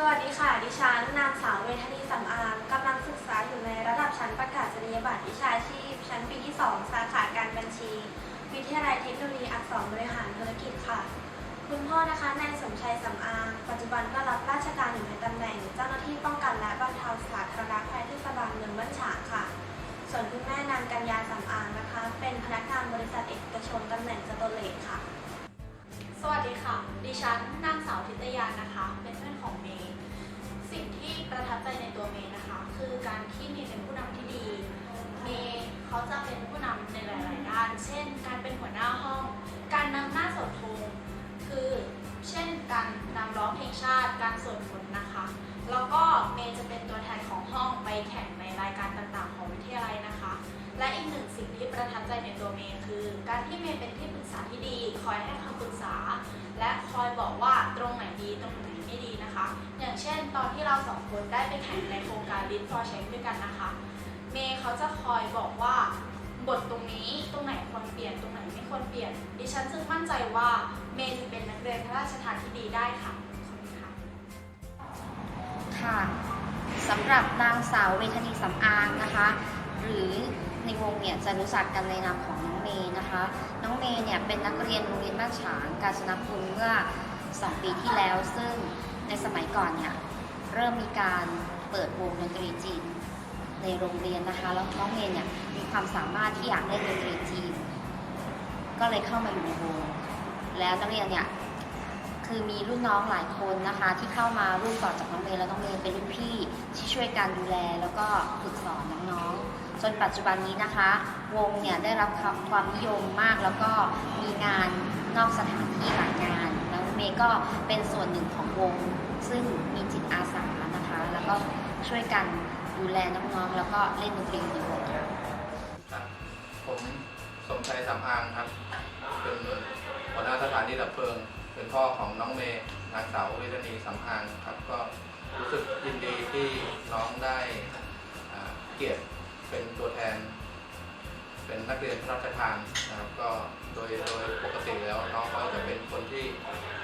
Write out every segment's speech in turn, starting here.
สวัสดีค่ะ ดิฉันนางสาวเวทนีสำอางกำลังศึกษาอยู่ในระดับชั้นประกาศนียบัตรวิชาชีพ ชั้นปีที่ 2 สาขาการบัญชี วิทยาลัยเทคโนโลยีอักษรบริหารธุรกิจค่ะ คุณพ่อนะคะนายสมชัยสำอาง ปัจจุบันก็รับราชการอยู่ในตำแหน่ง เจ้าหน้าที่ป้องกันและบรรเทาสาธารณภัยเทศบาลเมืองบ้านฉางค่ะ ส่วนคุณแม่นางกัญญาสำอางนะคะ เป็นพนักงานบริษัทเอกชนตำแหน่งสโตเลตค่ะ สวัสดีค่ะ ดิฉันนางสาวทิตยานะคะ เป็นเพื่อน ประทับใจในตัวเมย์นะคะ คือการที่เมย์เป็นผู้นำที่ดี เมย์เขาจะเป็นผู้นำในหลาย ๆ ด้าน เช่น การเป็นหัวหน้าห้อง การนำหน้าสดธงคือ เช่น การนำร้องเพลงชาติ การสวดมนต์นะคะ แล้วก็เมย์จะเป็นตัวแทนของห้องไปแข่งในรายการต่าง ๆ ของวิทยาลัยนะคะ และอีกหนึ่งสิ่งที่ประทับใจในตัวเมย์คือ การที่เมย์เป็นที่ปรึกษาที่ดี คอยให้คำปรึกษา และคอยบอกว่าตรงไหนดีตรงไหน ไม่ดีนะคะ อย่างเช่น ตอนที่เราสองคนได้ไปแข่งในโครงการ Lead for Change ด้วยกันนะคะ เมย์เขาจะคอยบอกว่าบทตรงนี้ตรงไหนควรเปลี่ยนตรงไหนไม่ควรเปลี่ยน ดิฉันจึงมั่นใจว่าเมย์จะเป็นนักเรียนพระราชทานที่ดีได้ค่ะขอบคุณค่ะค่ะสำหรับนางสาวเวทนีสำอางนะคะ หรือในวงเนี่ยจะรู้จักกันในนามของน้องเมย์นะคะ น้องเมย์เนี่ยเป็นนักเรียนโรงเรียนบ้านฉางกาญจนบุรีเมื่อ 2 ปีที่แล้ว ซึ่งในสมัยก่อนเนี่ยเริ่มมีการเปิดวงดนตรีจีนในโรงเรียนนะคะแล้วน้องเมย์เนี่ยมีความสามารถที่อยากเล่นดนตรีจีน ก็เลยเข้ามาอยู่ในวงแล้วนักเรียนเนี่ยคือมีรุ่นน้องหลายคนนะคะที่เข้ามารุ่นต่อจากน้องเมย์แล้วน้องเมย์เป็นรุ่นพี่ที่ช่วยการดูแลแล้วก็ฝึกสอนน้องๆจนปัจจุบันนี้นะคะ วงเนี่ยได้รับความนิยมมากแล้วก็มีงานนอกสถานที่หลายงาน เมย์ก็เป็นส่วนหนึ่งของวง ซึ่งมีจิตอาสานะคะ แล้วก็ช่วยกันดูแลน้องๆ แล้วก็เล่นดนตรีในวงค่ะครับผมสมชัยสำอางครับ เป็นหัวหน้าสถานีดับเพลิง เป็นพ่อของน้องเมย์นางสาวเวทนีสำอางครับ ก็รู้สึกยินดีที่น้องได้เกียรติเป็นตัวแทน เป็นนักเรียนพระราชทานนะครับ ก็โดยโดยปกติแล้วน้องเขาจะเป็นคนที่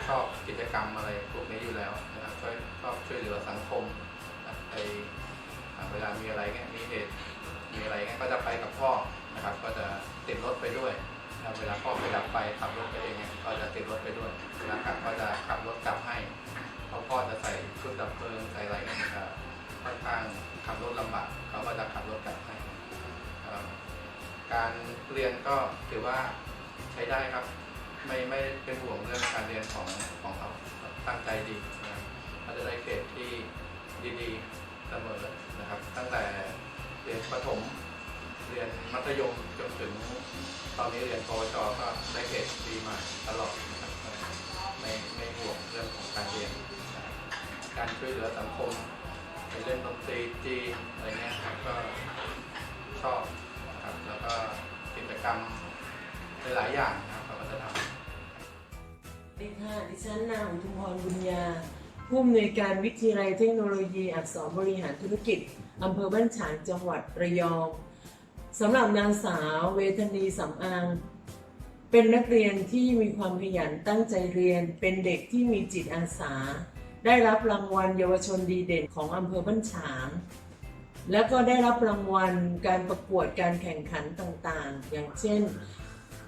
ชอบกิจกรรมอะไรพวกนี้อยู่แล้วนะครับช่วยชอบช่วยเหลือสังคมนะไปอ่าเวลามีอะไรเงี้ยมีเหตุมีอะไรเงี้ยก็จะไปกับพ่อนะครับ ก็จะติดรถไปด้วยเวลาพ่อไปดับไฟขับรถไปเองเนี่ยก็จะติดรถไปด้วยเวลากลับก็จะขับรถกลับให้เพราะพ่อจะใส่ชุดดับเพลิงใส่อะไรเงี้ยจะค่อนข้างขับรถลำบากเขาก็จะขับรถกลับให้ การเรียนก็ถือว่าใช้ได้ครับ ไม่ไม่เป็นห่วงเรื่องการเรียนของของเขาตั้งใจดีนะครับเขาจะได้เกรดที่ดีๆเสมอนะครับ ตั้งแต่เรียนประถมเรียนมัธยมจนถึงตอนนี้เรียนปวชก็ได้เกรดดีมาตลอดนะครับไม่ไม่ห่วงเรื่องของการเรียน การช่วยเหลือสังคมไปเล่นดนตรีจีนอะไรเงี้ยครับก็ชอบนะครับแล้วก็กิจกรรมหลายๆอย่างนะครับเขาก็จะทำ สวัสดีค่ะ ดิฉันนางอุทุมพรบุญญา ผู้อำนวยการวิทยาลัยเทคโนโลยีอักษรบริหารธุรกิจ อำเภอบ้านฉางจังหวัดระยอง สำหรับนางสาวเวทนีสำอาง เป็นนักเรียนที่มีความขยันตั้งใจเรียน เป็นเด็กที่มีจิตอาสา ได้รับรางวัลเยาวชนดีเด่นของอำเภอบ้านฉาง แล้วก็ได้รับรางวัลการประกวดการแข่งขันต่างๆ อย่างเช่น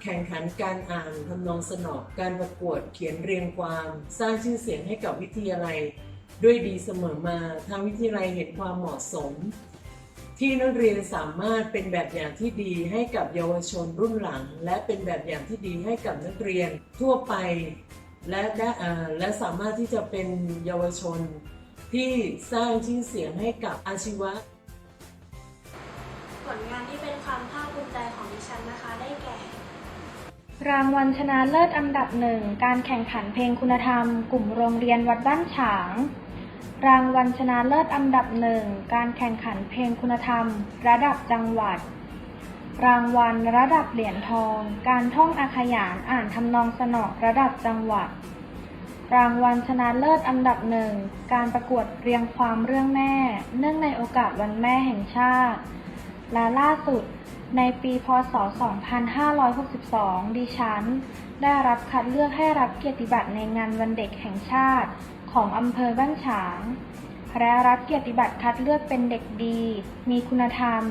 แข่งขันการอ่านทำนองสนอการประกวดเขียนเรียงความ สร้างชื่อเสียงให้กับวิทยาลัย ด้วยดีเสมอมาทางวิทยาลัยเห็นความเหมาะสม ที่นักเรียนสามารถเป็นแบบอย่างที่ดีให้กับเยาวชนรุ่นหลัง และเป็นแบบอย่างที่ดีให้กับนักเรียนทั่วไป และได้และสามารถที่จะเป็นเยาวชน ที่สร้างชื่อเสียงให้กับอาชีวะ ผลงานที่เป็นความภาคภูมิใจของดิฉันนะคะ ได้แก่ รางวัลชนะเลิศอันดับหนึ่งการแข่งขันเพลงคุณธรรม กลุ่มโรงเรียนวัดบ้านฉาง รางวัลชนะเลิศอันดับหนึ่งการแข่งขันเพลงคุณธรรม ระดับจังหวัด รางวัลระดับเหรียญทอง การท่องอาขยานอ่านทำนองสนอระดับจังหวัด รางวัลชนะเลิศอันดับหนึ่งการประกวดเรียงความเรื่องแม่ เนื่องในโอกาสวันแม่แห่งชาติ และล่าสุด ในปีพศ 2562 ดิฉัน ได้รับคัดเลือกให้รับเกียรติบัตรในงานวันเด็กแห่งชาติของอำเภอบ้านฉางและรับเกียรติบัตรคัดเลือกเป็นเด็กดี มีคุณธรรม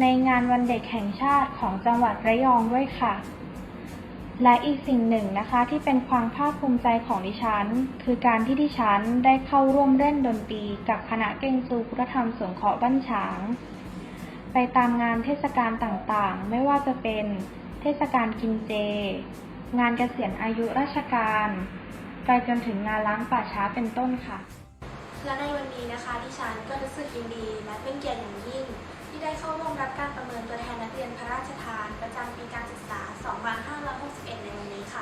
ในงานวันเด็กแห่งชาติของจังหวัดระยองด้วยค่ะ และอีกสิ่งหนึ่งนะคะที่เป็นความภาคภูมิใจของดิฉัน คือการที่ดิฉันได้เข้าร่วมเล่นดนตรีกับคณะเก่งซูคุณธรรมสงเคราะห์บ้านฉาง ไปตามงานเทศกาลต่างๆ ไม่ว่าจะเป็นเทศกาลกินเจ งานเกษียณอายุราชการ ไปจนถึงงานล้างป่าช้าเป็นต้นค่ะ และในวันนี้นะคะดิฉันก็รู้สึกยินดีและเป็นเกียรติอย่างยิ่ง ที่ได้เข้าร่วมรับการประเมินตัวแทนนักเรียนพระราชทาน ประจำปีการศึกษา 2561 ในวันนี้ค่ะ